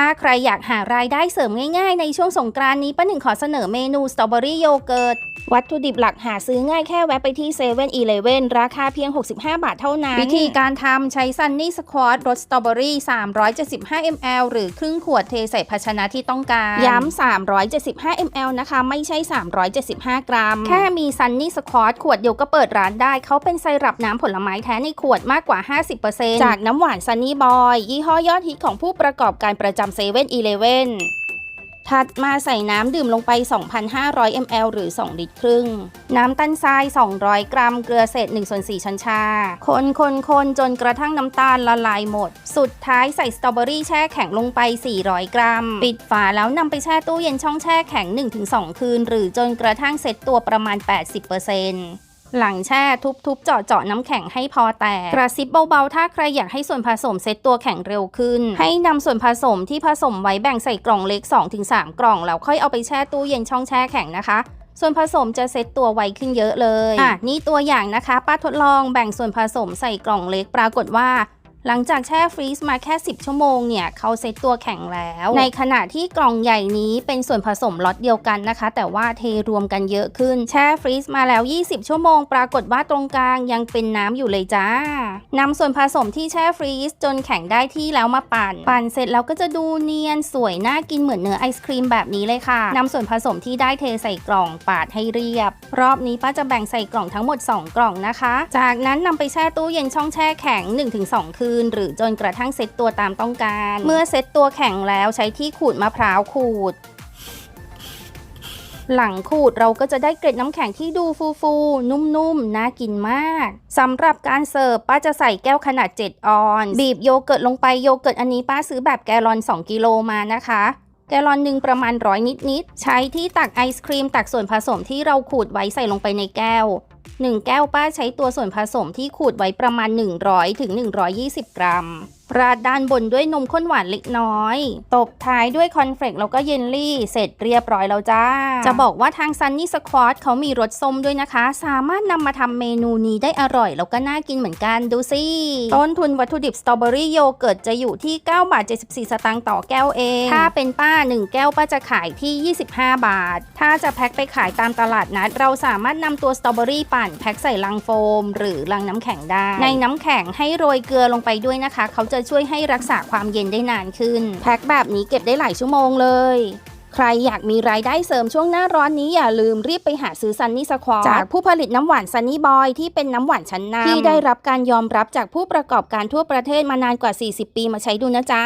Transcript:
ถ้าใครอยากหารายได้เสริมง่ายๆ ในช่วงสงกรานนี้ป้าหนึ่งขอเสนอเมนูสตรอเบอรี่โยเกิร์ต วัตถุดิบหลักหาซื้อง่ายแค่แวะไปที่7 e เ e ่ e อราคาเพียง 65 บาทเท่านั้น วิธีการทำใช้ซันนี่สควอตรสสตรอเบอรี่ 375 ml หรือครึ่งขวดเทใส่ภาชนะที่ต้องการ ย้ำ 375 ml นะคะ ไม่ใช่ 375 กรัม แค่มีซันนี่สควอตขวดเดียวก็เปิดร้านได้ เขาเป็นไซรัปน้ำผลไม้แท้ในขวดมากกว่า 50%จากน้ำหวานซันนี่บอย ยี่ห้อยอดฮิตของผู้ประกอบการประจำเซเว่นอีเลเว่น ถัดมาใส่น้ำดื่มลงไป 2,500 ml หรือ 2 ลิตรครึ่ง น้ำตาลทราย 200 กรัม เกลือเศษ1ส่วน4ช้อนชา คนคนคนจนกระทั่งน้ำตาลละลายหมด สุดท้ายใส่สตรอเบอรี่แช่แข็งลงไป 400 กรัม ปิดฝาแล้วนำไปแช่ตู้เย็นช่องแช่แข็ง 1-2 คืน หรือจนกระทั่งเซ็ตตัวประมาณ 80% หลังแช่ทุบๆ เจาะเจาะน้ำแข็งให้พอแตก กระซิบเบาๆ ถ้าใครอยากให้ส่วนผสมเซตตัวแข็งเร็วขึ้น ให้นำส่วนผสมที่ผสมไว้แบ่งใส่กล่องเล็ก 2-3 กล่อง แล้วค่อยเอาไปแช่ตู้เย็นช่องแช่แข็งนะคะส่วนผสมจะเซตตัวไวขึ้นเยอะเลย อะ นี่ตัวอย่างนะคะ ป้าทดลองแบ่งส่วนผสมใส่กล่องเล็ก ปรากฏว่า หลังจากแช่ฟรีซมาแค่ 10 ชั่วโมงเนี่ยเขาเซตตัวแข็งแล้ว ในขณะที่กล่องใหญ่นี้เป็นส่วนผสมล็อตเดียวกันนะคะ แต่ว่าเทรวมกันเยอะขึ้น แช่ฟรีซมาแล้ว 20 ชั่วโมง ปรากฏว่าตรงกลางยังเป็นน้ำอยู่เลยจ้านำส่วนผสมที่แช่ฟรีซจนแข็งได้ที่แล้วมาปั่น ปั่นเสร็จแล้วก็จะดูเนียนสวยน่ากินเหมือนเนื้อไอศครีมแบบนี้เลยค่ะนำส่วนผสมที่ได้เทใส่กล่องปาดให้เรียบ รอบนี้ป้าจะแบ่งใส่กล่องทั้งหมด 2 กล่องนะคะ จากนั้นนำไปแช่ตู้เย็นช่องแช่แข็ง 1-2 คืนหรือจนกระทั่งเซ็ตตัวตามต้องการ เมื่อเซ็ตตัวแข็งแล้วใช้ที่ขูดมะพร้าวขูดหลังขูดเราก็จะได้เกล็ดน้ำแข็งที่ดูฟูๆ นุ่มๆ น่ากินมากสำหรับการเสิร์ฟป้าจะใส่แก้วขนาด 7 ออนซ์บีบโยเกิร์ตลงไปโยเกิร์ตอันนี้ป้าซื้อแบบแกลลอน 2 กิโลมานะคะ แกลลอนหนึ่งประมาณร้อยนิดๆ ใช้ที่ตักไอศครีมตักส่วนผสมที่เราขูดไว้ใส่ลงไปในแก้ว 1 แก้วป้าใช้ตัวส่วนผสมที่ขูดไว้ประมาณ 100ถึง120 กรัม ราดด้านบนด้วยนมข้นหวานเล็กน้อย ตบท้ายด้วยคอนเฟลกแล้วก็เยลลี่ เสร็จเรียบร้อยแล้วจ้า จะบอกว่าทางซันนี่สควอตเขามีรสส้มด้วยนะคะ สามารถนำมาทำเมนูนี้ได้อร่อย แล้วก็น่ากินเหมือนกันดูสิ ต้นทุนวัตถุดิบสตรอเบอรี่โยเกิร์ตจะอยู่ที่ 9 บาท 74 สตางค์ต่อแก้วเอง ถ้าเป็นป้า 1 แก้วป้าจะขายที่ 25 บาท ถ้าจะแพ็คไปขายตามตลาดนัด เราสามารถนำตัวสตรอเบอรี่ปั่นแพ็คใส่ลังโฟม หรือลังน้ำแข็งได้ ในน้ำแข็งให้โรยเกลือลงไปด้วยนะคะ เขาจะจะช่วยให้รักษาความเย็นได้นานขึ้น แพ็คแบบนี้เก็บได้หลายชั่วโมงเลย ใครอยากมีรายได้เสริมช่วงหน้าร้อนนี้อย่าลืมรีบไปหาซื้อซันนี่สควอจากผู้ผลิตน้ำหวานซันนี่บอยที่เป็นน้ำหวานชั้นนำที่ได้รับการยอมรับจากผู้ประกอบการทั่วประเทศมานานกว่า 40 ปีมาใช้ดูนะจ๊ะ